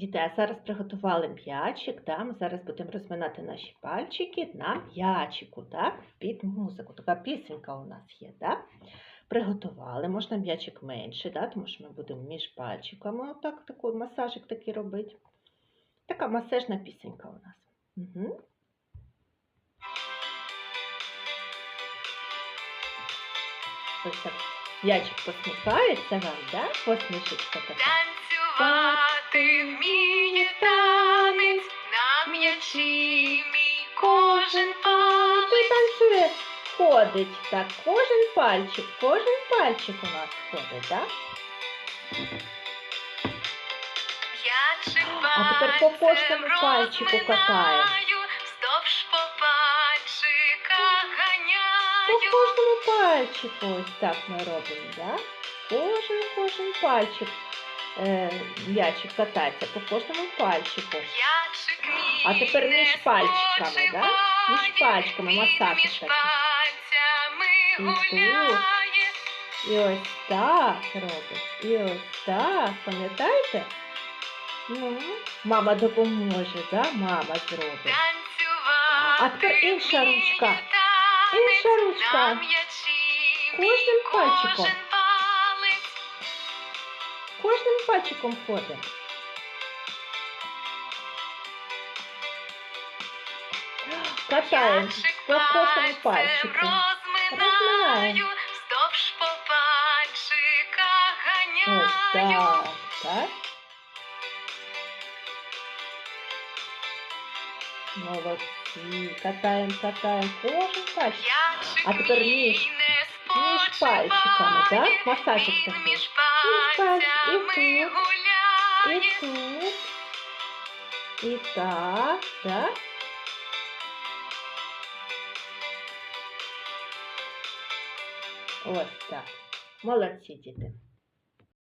Діти, а зараз приготували м'ячик, да? ми зараз будемо розминати наші пальчики на м'ячику, так? під музику. Така пісенька у нас є. Да? Приготували, можна м'ячик менше, да? тому що ми будемо між пальчиками отак, такий масажик такий робити. Така масажна пісенька у нас. Угу. Ось так м'ячик посміхається вам, да? посмішечка така. М'ячі мій кожен палець. танцює, ходить так, кожен пальчик, кожен пальчик у нас ходить, так? А тепер по кожному пальчику катаємо. Вздовж по пальчиках По кожному пальчику ось так ми робимо, так? Кожен, кожен пальчик е, м'ячик катається, по кожному пальчику. Мій А тепер між пальчиками, да? Між пальчиками масаж І ось так робить. І ось так, пам'ятаєте? Ну, мама допоможе, да? Мама зробить. А тепер інша ручка. Інша ручка. Кожним пальчиком. Кожним пальчиком ходимо. М'ячик по кожному пальчику. розминаю, Вздовж по пальчиках Ось ганяю. так, так. Молодці. Катаємо, катаємо кожен пальчик. А тепер мій між- пальчиками, так? Масажик такий. між пальцями тут, І тут. І так, так. Ось так. Молодці, діти.